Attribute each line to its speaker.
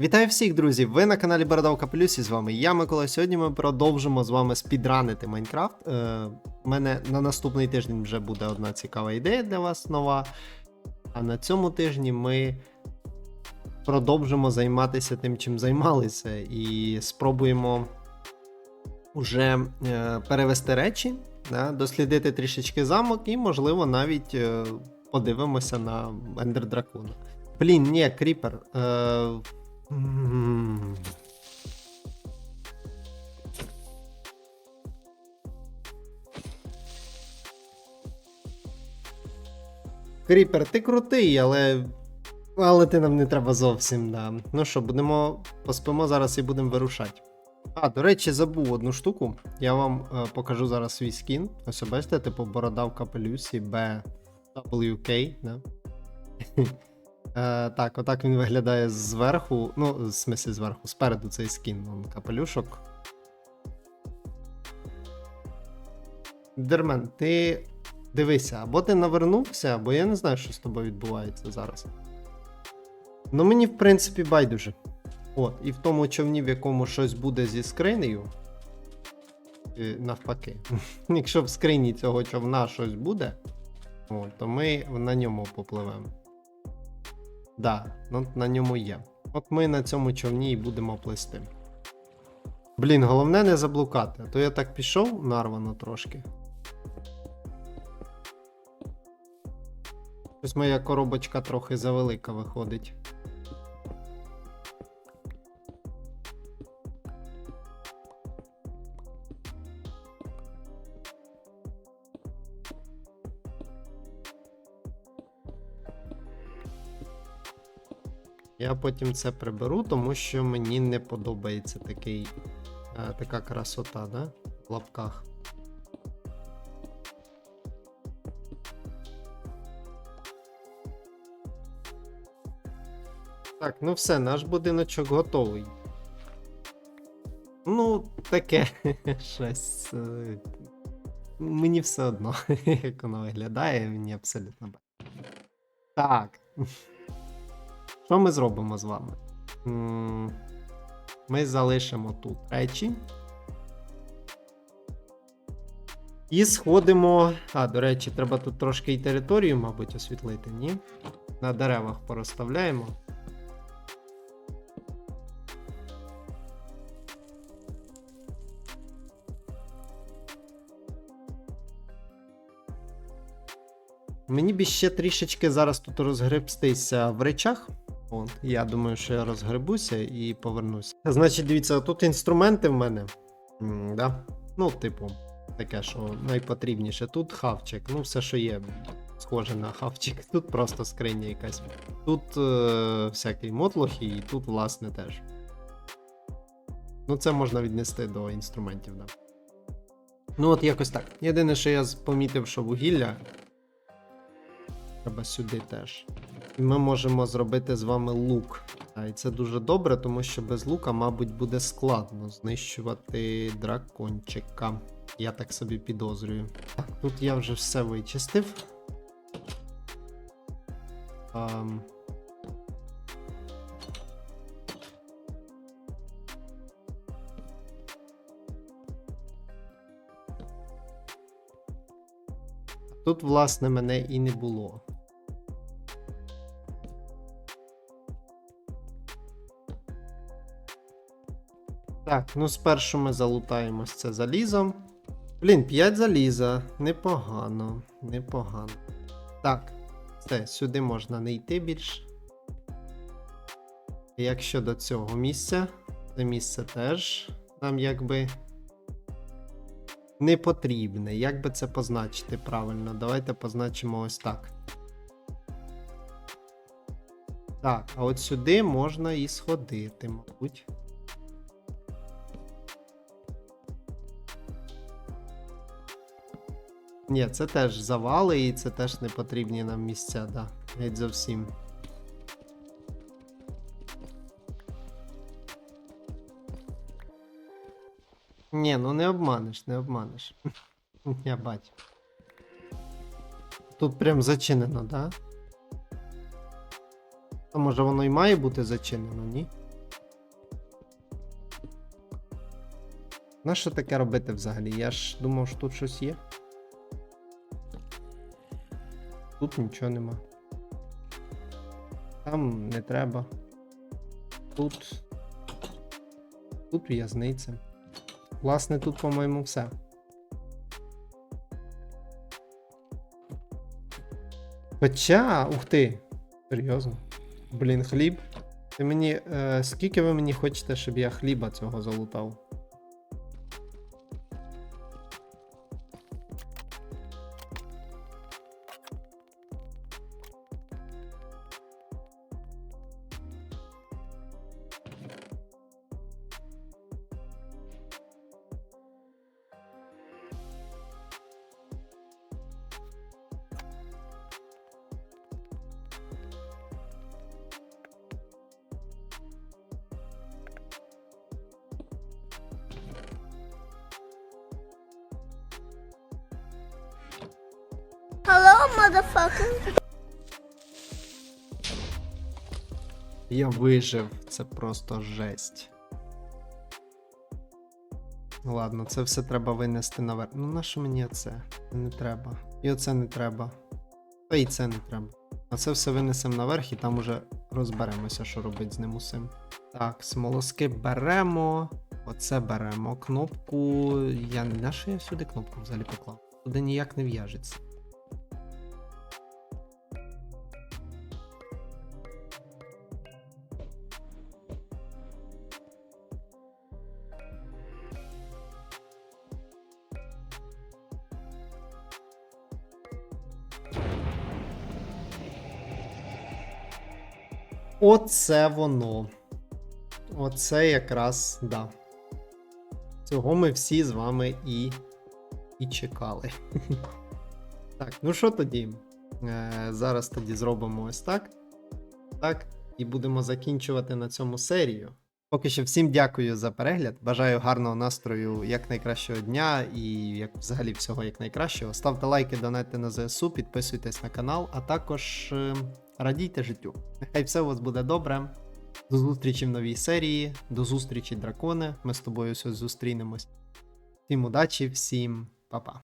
Speaker 1: Вітаю всіх, друзі! Ви на каналі Бородав Капелюс і з вами я, Микола. Сьогодні ми продовжимо з вами спідранити Майнкрафт. Е, У мене на наступний тиждень вже буде одна цікава ідея для вас нова. А на цьому тижні ми продовжимо займатися тим, чим займалися, і спробуємо уже е, перевести речі, да, дослідити трішечки замок, і, можливо, навіть е, подивимося на Ендер Дракона. Блін, ні, Кріпер. Е. Кріпер, ти крутий, але. Але ти нам не треба зовсім, да. Ну що, будемо. Поспимо зараз і будемо вирушати. А, до речі, забув одну штуку. Я вам е, покажу зараз свій скін. Ось бачите, типу борода в капелюсі BWK, да? Е, так, отак він виглядає зверху. Ну, в смислі зверху, спереду цей скін, вон капелюшок. Дермен, ти дивися, або ти навернувся, або я не знаю, що з тобою відбувається зараз. Ну, мені, в принципі, байдуже. От, і в тому човні, в якому щось буде зі скринею. е, Навпаки. Якщо в скрині цього човна щось буде, то ми на ньому попливемо. Да, на ньому є. От ми на цьому човні і будемо плисти. Блін, головне не заблукати, а то я так пішов нарвано трошки. Щось моя коробочка трохи завелика виходить. Я потім це приберу, тому що мені не подобається такий, е, така красота, да? В лапках. Так, ну все, наш будиночок готовий. Ну, таке щось. е, Мені все одно, як воно виглядає, мені абсолютно. Так. Що ми зробимо з вами? Ми залишимо тут речі. І сходимо. А, до речі, треба тут трошки і територію, мабуть, освітлити, ні? На деревах порозставляємо. Мені б ще трішечки зараз тут розгребстися в речах. От, я думаю, що я розгребуся і повернуся. Значить, дивіться, тут інструменти в мене. Да? Ну, типу, таке, що найпотрібніше. Тут хавчик, ну, все, що є, схоже на хавчик. Тут просто скриня якась. Тут е, всякий мотлох, і тут, власне, теж. Ну, це можна віднести до інструментів, да. Ну, от якось так. Єдине, що я помітив, що вугілля треба сюди теж. І ми можемо зробити з вами лук. А, і це дуже добре, тому що без лука, мабуть, буде складно знищувати дракончика. Я так собі підозрюю. Так, тут я вже все вичистив. Ам. Тут, власне, мене і не було. Так, ну спершу ми залутаємось це залізом. Блін, 5 заліза. Непогано, непогано. Так, все, сюди можна не йти більш. Як щодо цього місця, це місце теж нам якби не потрібне. Як би це позначити правильно? Давайте позначимо ось так. Так, а от сюди можна і сходити, мабуть. Ні, це теж завали, і це теж не потрібні нам місця, да. Геть зовсім. Ні, ну не обманеш, не обманеш. Я бачу. Тут прям зачинено, да? А може воно і має бути зачинено, ні? Нащо таке робити взагалі? Я ж думав, що тут щось є. Тут нічого нема. Там не треба. Тут. Тут в'язниця. Власне, тут, по-моєму, все. Хоча, ух ти. Серйозно. Блін, хліб. Ти мені. Е, скільки ви мені хочете, щоб я хліба цього залутав?
Speaker 2: Motherfucker.
Speaker 1: Я вижив, це просто жесть. Ладно, це все треба винести наверх. Ну нащо мені це? Не треба. І оце не треба. Та і це не треба. А це все винесемо наверх і там уже розберемося, що робити з ним усім. Так, смолоски беремо. Оце беремо. Кнопку. Я на що я сюди кнопку взагалі поклав? Туди ніяк не в'яжеться. Оце воно. Оце якраз, да. Цього ми всі з вами і, і чекали. Так, ну що тоді? Е, зараз тоді зробимо ось так. Так, і будемо закінчувати на цьому серію. Поки що всім дякую за перегляд. Бажаю гарного настрою, як найкращого дня і як взагалі всього як найкращого. Ставте лайки, донайте на ЗСУ, підписуйтесь на канал, а також е, радійте життю. Нехай все у вас буде добре. До зустрічі в новій серії, до зустрічі, дракони. Ми з тобою все зустрінемось. Всім удачі, всім па-па.